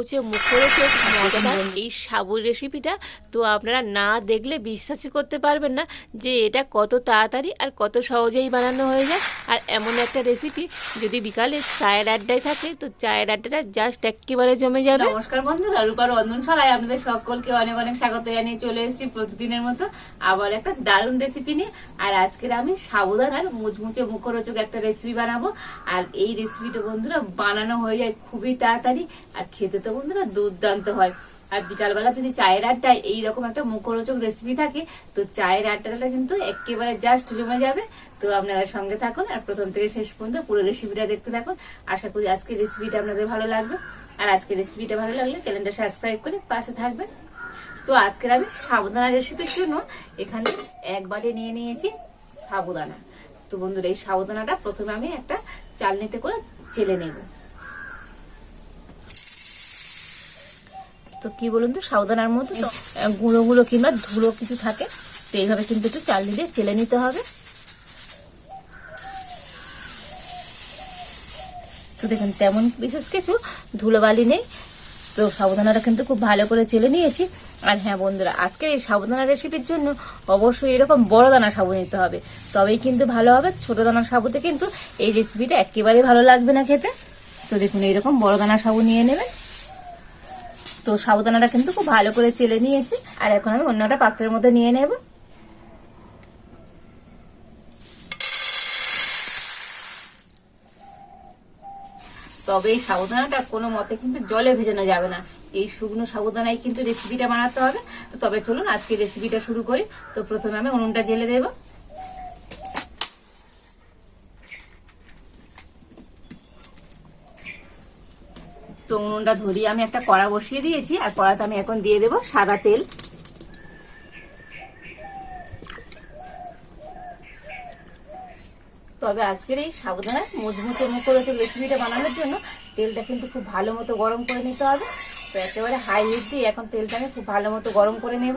হচ্ছে মুখরোচক মজাদার এই সাবুর রেসিপিটা তো আপনারা না দেখলে বিশ্বাসই করতে পারবেন না যে এটা কত তাড়াতাড়ি আর কত সহজেই বানানো হয়ে যায়। আর এমন একটা রেসিপি যদি বিকালে চায়ের আড্ডায় থাকে তো চায়ের আড্ডাটা জাস্ট একেবারে জমে যাবে। নমস্কার বন্ধুরা রূপার রন্ধনশালায় আপনাদের সকলকে অনেক অনেক স্বাগত জানিয়ে চলে এসেছি প্রতিদিনের মতো আবার একটা দারুণ রেসিপি নিয়ে। আর আজকের আমি সাবুদানার মুচমুচে মুখরোচক একটা রেসিপি বানাবো। আর এই রেসিপিটা বন্ধুরা বানানো হয়ে যায় খুবই তাড়াতাড়ি আর খেতে তো বন্ধুরা দুর্দান্ত হয়। আর বিকালবেলা যদি চায়ের আড্ডায় এইরকম একটা মুখরোচক রেসিপি থাকে, তো চায়ের আড্ডাটা কিন্তু একেবারে জাস্ট জমে যাবে। তো আপনারা সঙ্গে থাকুন আর প্রথম থেকে শেষ পর্যন্ত পুরো রেসিপিটা দেখতে থাকুন। আশা করি আজকের রেসিপিটা আপনাদের ভালো লাগবে। আর আজকের রেসিপিটা ভালো লাগলে চ্যানেলটা সাবস্ক্রাইব করে পাশে থাকবেন। তো আজকের আমি সাবুদানা রেসিপির জন্য এখানে এক বাটি নিয়ে নিয়েছি সাবুদানা তো বন্ধুরা এই সাবুদানাটা প্রথমে আমি একটা চালনিতে করে চেলে নেব। তো কি বলুন তো, সাবধানার মধ্যে তো গুঁড়ো গুঁড়ো কিংবা ধুলো কিছু থাকে, তো এইভাবে কিন্তু একটু চালনি দিয়ে চেলে নিতে হবে। তো দেখুন, তেমন বিশেষ কিছু ধুলোবালি নেই। তো সাবুদানাটা কিন্তু খুব ভালো করে চেলে নিয়েছি। আর হ্যাঁ বন্ধুরা, আজকে এই সাবুদানা রেসিপির জন্য অবশ্যই এরকম বড় দানা সাবু নিতে হবে। তবেই কিন্তু ভালো হবে, ছোট দানা সাবুতে কিন্তু এই রেসিপিটা একেবারেই ভালো লাগবে না খেতে। তো দেখুন, এইরকম বড় দানা সাবু নিয়ে নেবেন। তো সাবুদানাটা কিন্তু খুব ভালো করে চেলে নিয়েছি। আর এখন আমি অন্য একটা পাত্রের মধ্যে নিয়ে নেব। তবে এই সাবুদানাটা কোনো মতে কিন্তু জলে ভেজানো যাবে না। এই শুকনো সাবুদানায় কিন্তু রেসিপিটা বানাতে হবে। তো তবে চলুন আজকে রেসিপিটা শুরু করি। তো প্রথমে আমি উনুনটা জেলে দেব। তো উনুনটা ধরিয়ে আমি একটা কড়া বসিয়ে দিয়েছি, আর কড়াতে আমি এখন দিয়ে দেব সাদা তেল। তবে আজকের এই সাবধানে মুচমুচে মুখরোচক রেসিপিটা বানানোর জন্য তেলটা কিন্তু খুব ভালো মতো গরম করে নিতে হবে। তো একেবারে হাই হিট দিয়ে এখন তেলটা আমি খুব ভালো মতো গরম করে নেব।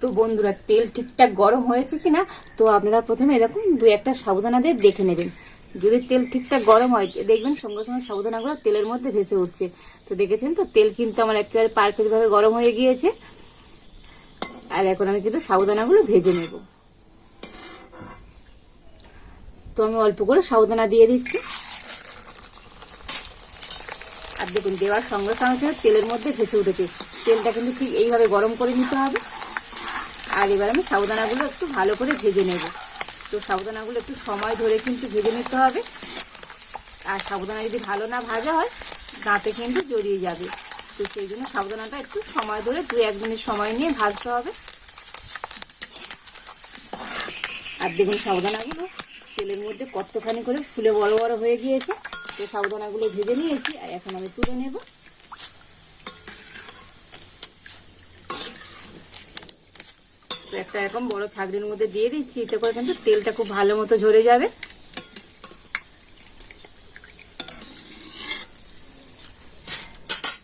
তো বন্ধুরা, তেল ঠিকঠাক গরম হয়েছে কিনা, তো আপনারা প্রথমে এরকম দু একটা সাবধানা দিয়ে দেখে নেবেন। যদি তেল ঠিকঠাক গরম হয়, দেখবেন সঙ্গে সঙ্গে সাবধানাগুলো তেলের মধ্যে ভেসে উঠছে। তো দেখেছেন তো, তেল কিন্তু আমার একেবারে পারফেক্ট ভাবে গরম হয়ে গিয়েছে। আর এখন আমি কিন্তু সাবধানাগুলো ভেজে নেব। তো আমি অল্প করে সাবধানা দিয়ে দিচ্ছি। আর দেখুন, দেওয়ার সঙ্গে সঙ্গে তেলের মধ্যে ভেসে উঠেছে। তেলটা কিন্তু ঠিক এইভাবে গরম করে নিতে হবে। আর এবার আমি সাবধানাগুলো একটু ভালো করে ভেজে নেব। তো সাবধানাগুলো একটু সময় ধরে কিন্তু ভেজে নিতে হবে। আর সাবধানা যদি ভালো না ভাজা হয়, দাঁতে কিন্তু জড়িয়ে যাবে। তো সেই জন্য সাবধানাটা একটু সময় ধরে দু এক মিনিট সময় নিয়ে ভাজতে হবে। আর দেখুন সাবধানাগুলো তেলের মধ্যে কতখানি করে ফুলে বড় বড় হয়ে গিয়েছে। তো সাবধানাগুলো ভেজে নিয়েছি আর এখন আমি তুলে নেব। একটা এরকম বড় ছাগড়ির মধ্যে দিয়ে দিচ্ছি, এতে করে কিন্তু তেলটা খুব ভালো মতো ঝরে যাবে।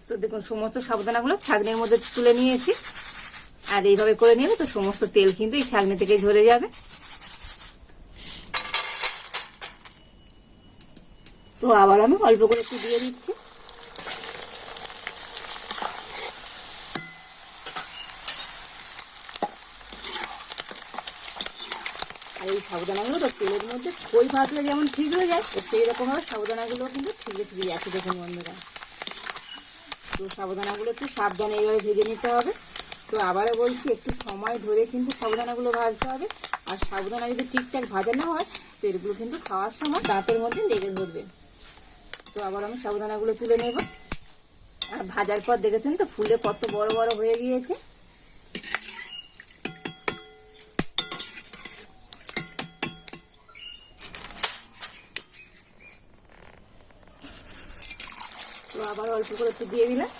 তো দেখুন, সমস্ত সাবধানাগুলো ছাগনির মধ্যে তুলে নিয়েছি। আর এইভাবে করে নেবে তো সমস্ত তেল কিন্তু এই ছাগনি থেকে ঝরে যাবে। তো আবার আমি অল্প করে একটু দিয়ে দিচ্ছি। সাবধানাগুলো তো তেলের মধ্যে খই ভাজলে যেমন ঠিক হয়ে যায়, তো সেই রকমভাবে সাবধানাগুলো কিন্তু ঠিকরে ঠিকরে আছে দেখুন বন্ধুরা। তো সাবধানাগুলো একটু সাবধানে এইভাবে ভেজে নিতে হবে। তো আবারও বলছি, একটু সময় ধরে কিন্তু সাবধানাগুলো ভাজতে হবে। আর সাবধানা যদি ঠিকঠাক ভাজা না হয়, তো এগুলো কিন্তু খাওয়ার সময় দাঁতের মধ্যে লেগে ধরবে। তো আবার আমি সাবধানাগুলো তুলে নেব। আর ভাজার পর দেখেছেন তো, ফুলে কত বড় বড় হয়ে গিয়েছে। আবার অল্প করে একটু দিয়ে দিলাম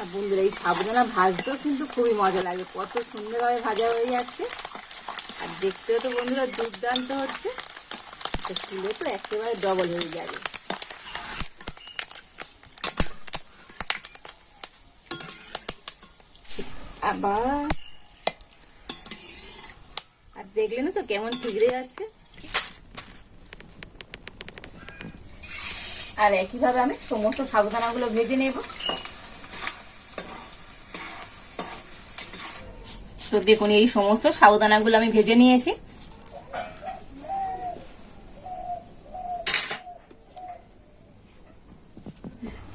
আর বন্ধুরা, এই সাবধানা ভাজতেও কিন্তু খুবই মজা লাগে। কত সুন্দরভাবে ভাজা হয়ে যাচ্ছে। আর দেখতেও তো বন্ধুরা দুর্দান্ত হচ্ছে। তো ফুলে তো একেবারে ডবল হয়ে যাবে। আর দেখলেন তো কেমন ঠিকরে যাচ্ছে। আর একইভাবে আমি সমস্ত সাবুদানাগুলো ভেজে নেব। তো দেখুন, এই সমস্ত সাবুদানাগুলো আমি ভেজে নিয়েছি।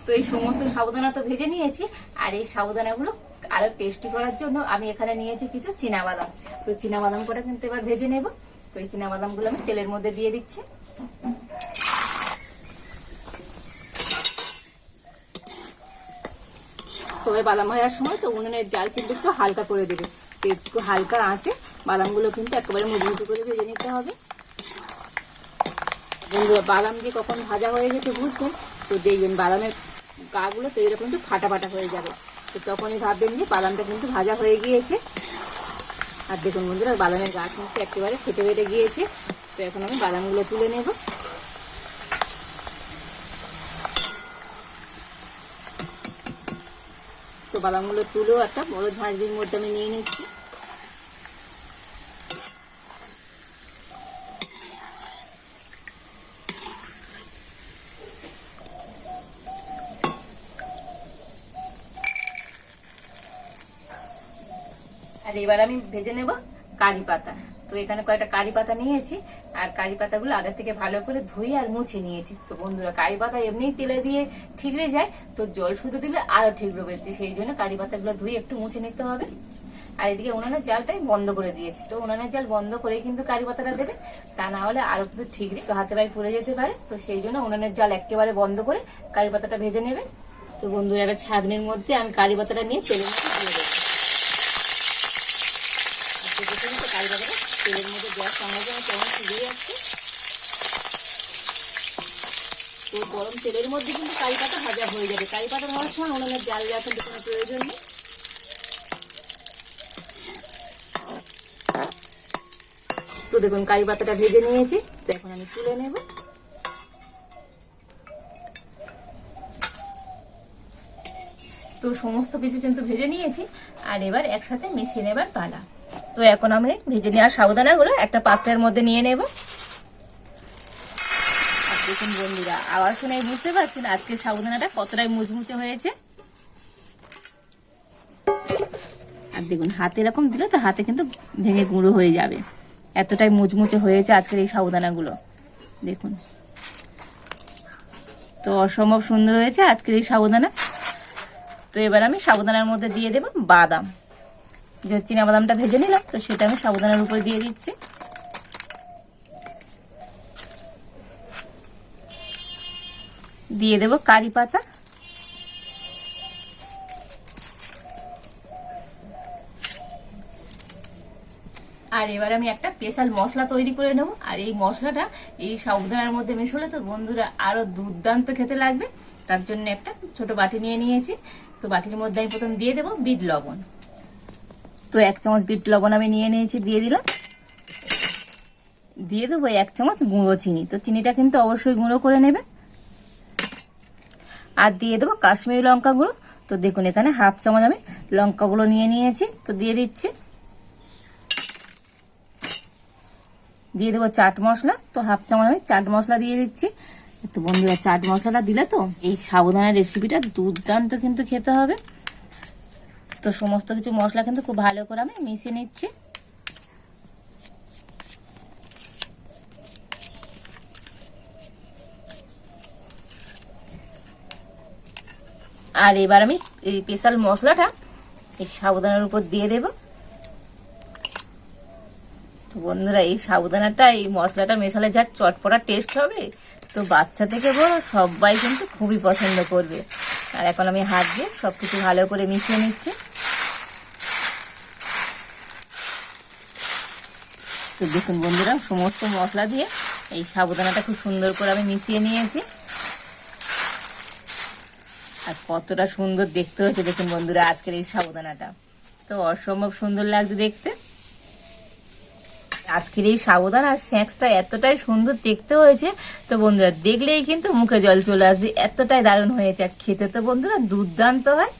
তো এই সমস্ত সাবুদানা তো ভেজে নিয়েছি, আর এই সাবুদানাগুলো আরও টেস্টি করার জন্য আমি এখানে নিয়েছি কিছু বাদাম তো বাদাম করে কিন্তু এবার ভেজে নেব। তো এই বাদামগুলো আমি তেলের মধ্যে দিয়ে দিচ্ছি। তবে বাদাম ভাজার সময়, তো উনুনের জাল কিন্তু একটু হালকা করে দেবে। একটু হালকা আঁচে বাদামগুলো কিন্তু একেবারে মুচমুচু করে ভেজে নিতে হবে। বন্ধুরা, বাদাম দিয়ে কখন ভাজা হয়ে গেছে বুঝবেন? তো দেখবেন বাদামের গাগুলো, তো এরকম একটু ফাটা ফাটা হয়ে যাবে। তো তখনই ভাববেন যে বাদামটা কিন্তু ভাজা হয়ে গিয়েছে। আর দেখুন বন্ধুরা, বাদামের গা কিন্তু একেবারে ফেটে ফেটে গিয়েছে। তো এখন আমি বাদামগুলো তুলে নেব। বাদামগুলো তুলেও একটা বড় ঝাঁঝরির মধ্যে আমি নিয়ে নিচ্ছি। আর এবার আমি ভেজে নেব কারি পাতা। তো এখানে কয়েকটা কারি পাতা নিয়েছি। আর কারি পাতাগুলো আগে থেকে ভালো করে ধুয়ে আর মুছে নিয়েছি। তো বন্ধুরা, কারি পাতা এমনি তেলে দিয়ে ঠিকরে যায়, তো জল শুধু দিলে আরও ঠিকরে বেরোতে। সেই জন্য কারি পাতাগুলো ধুয়ে একটু মুছে নিতে হবে। আর এদিকে উনানের জালটাই বন্ধ করে দিয়েছি। তো উনানের জাল বন্ধ করেই কিন্তু কারি পাতাটা দেবে, তা না হলে আরও কিন্তু ঠিকরে হাতে পায়ে পড়ে যেতে পারে। তো সেই জন্য উনানের জাল একেবারে বন্ধ করে কারি পাতাটা ভেজে নেবে। তো বন্ধুরা একটা ছাগনির মধ্যে আমি কারি পাতাটা নিয়ে মধ্যে দিয়ে দেবো। কারি পাতাটা তেলের মধ্যে গ্যাস সঙ্গে সঙ্গে কেমন ফুলে যাচ্ছে তো গরম তেলের মধ্যে কিন্তু কারি পাতা ভাজা হয়ে যাবে। কারি পাতা হওয়ার সময় উনুনের জাল দেওয়ার কিন্তু কোনো প্রয়োজন নেই। তো দেখুন, কারি পাতাটা ভেজে নিয়েছি। তো এখন আমি তুলে নেব। তো সমস্ত কিছু কিন্তু ভেজে নিয়েছি। আর এবার একসাথে মিশিয়ে নেবার পালা। তো এখন আমি ভেজে নেওয়ার সাবধানাগুলো একটা পাত্রের মধ্যে নিয়ে নেব। দেখুন বন্ধুরা, আওয়াজ শুনে বুঝতে পারছেন আজকে সাবধানাটা কতটাই মুচমুচে হয়েছে। আর দেখুন, হাতে এরকম দিলে তো হাতে কিন্তু ভেঙে গুঁড়ো হয়ে যাবে। এতটাই মুচমুচে হয়েছে আজকের এই সাবধানাগুলো দেখুন। তো অসম্ভব সুন্দর হয়েছে আজকের এই সাবধানা। তো এবার আমি সাবধানার মধ্যে দিয়ে দেব বাদাম। যে চীনা বাদামটা ভেজে নিলাম, তো সেটা আমি সাবধানের উপরে দিয়ে দিচ্ছি। দিয়ে দেব কারি পাতা। আর এবার আমি একটা স্পেশাল মশলা তৈরি করে নেব। আর এই মশলাটা এই সাবধানের মধ্যে মেশালে তো বন্ধুরা আরও দুর্দান্ত খেতে লাগবে। তার জন্য একটা ছোট বাটি নিয়ে নিয়েছি। তো বাটির মধ্যে আমি প্রথম দিয়ে দেবো বিট লবণ। তো এক চামচ বিট লবণ আমি নিয়ে নিয়েছি, দিয়ে দিলাম। দিয়ে দেবো এক চামচ গুঁড়ো চিনি। তো চিনিটা কিন্তু অবশ্যই গুঁড়ো করে নেবে। আর দিয়ে দেবো কাশ্মীরি লঙ্কা গুঁড়ো। তো দেখুন, এখানে হাফ চামচ আমি লঙ্কাগুলো নিয়ে নিয়েছি। তো দিয়ে দিচ্ছি। দিয়ে দেবো চাট মশলা। তো হাফ চামচ আমি চাট মশলা দিয়ে দিচ্ছি। তো বন্ধুরা, চাট মশলাটা দিলে তো এই সাবধানের রেসিপিটা দুর্দান্ত কিন্তু খেতে হবে। তো সমস্ত কিছু মশলা কিন্তু খুব ভালো করে আমি মিশিয়ে নিচ্ছি। আর এবার আমি এই স্পেশাল মশলাটা এই সাবুদানার উপর দিয়ে দেব। তো বন্ধুরা, এই সাবুদানাটা, এই মশলাটা মেশালে যা চটপটা টেস্ট হবে, তো বাচ্চা থেকে বড় সবাই কিন্তু খুবই পছন্দ করবে। আর এখন আমি হাত দিয়ে সব কিছু ভালো করে মিশিয়ে নিচ্ছি। তো দেখুন বন্ধুরা, সমস্ত মশলা দিয়ে এই সাবুদানাটা খুব সুন্দর করে আমি মিশিয়ে নিয়েছি। আর কতটা সুন্দর দেখতে হচ্ছে দেখুন বন্ধুরা আজকের এই সাবুদানাটা। তো অসম্ভব সুন্দর লাগছে দেখতে। আজকের এই সাবুদানা আর স্ন্যাক্সটা এতটাই সুন্দর দেখতে হয়েছে। তো বন্ধুরা, দেখলেই কিন্তু মুখে জল চলে আসবে। এতটাই দারুণ হয়েছে। আর খেতে তো বন্ধুরা দুর্দান্ত হয়।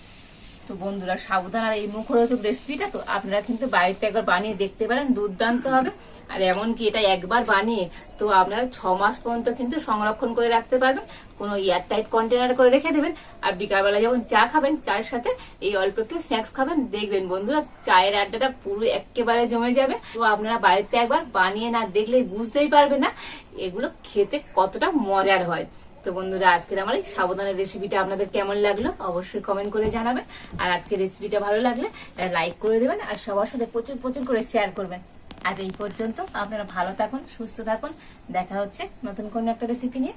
তো বন্ধুরা, সাবধান। আর এই মুখরোচক রেসিপিটা তো আপনারা কিন্তু বাড়িতে একবার বানিয়ে দেখতে পারেন, দুর্দান্ত হবে। আর এমনকি এটা একবার বানিয়ে তো আপনারা ছ মাস পর্যন্ত কিন্তু সংরক্ষণ করে রাখতে পারবেন। কোনো এয়ার টাইট কন্টেনার করে রেখে দেবেন। আর বিকালবেলা যখন চা খাবেন, চায়ের সাথে এই অল্প একটু স্ন্যাক্স খাবেন, দেখবেন বন্ধুরা, চায়ের আড্ডাটা পুরো একেবারে জমে যাবে। তো আপনারা বাড়িতে একবার বানিয়ে না দেখলে বুঝতেই পারবেন না, এগুলো খেতে কতটা মজার হয়। তো বন্ধুরা, আজকের আমার এই সাবধানের রেসিপিটা আপনাদের কেমন লাগল অবশ্যই কমেন্ট করে জানাবেন। আর আজকের রেসিপিটা ভালো লাগলে লাইক করে দেবেন আর সবার সাথে প্রচুর প্রচুর করে শেয়ার করবেন। আর এই পর্যন্ত আপনারা ভালো থাকুন, সুস্থ থাকুন। দেখা হচ্ছে নতুন কোনো একটা রেসিপি নিয়ে।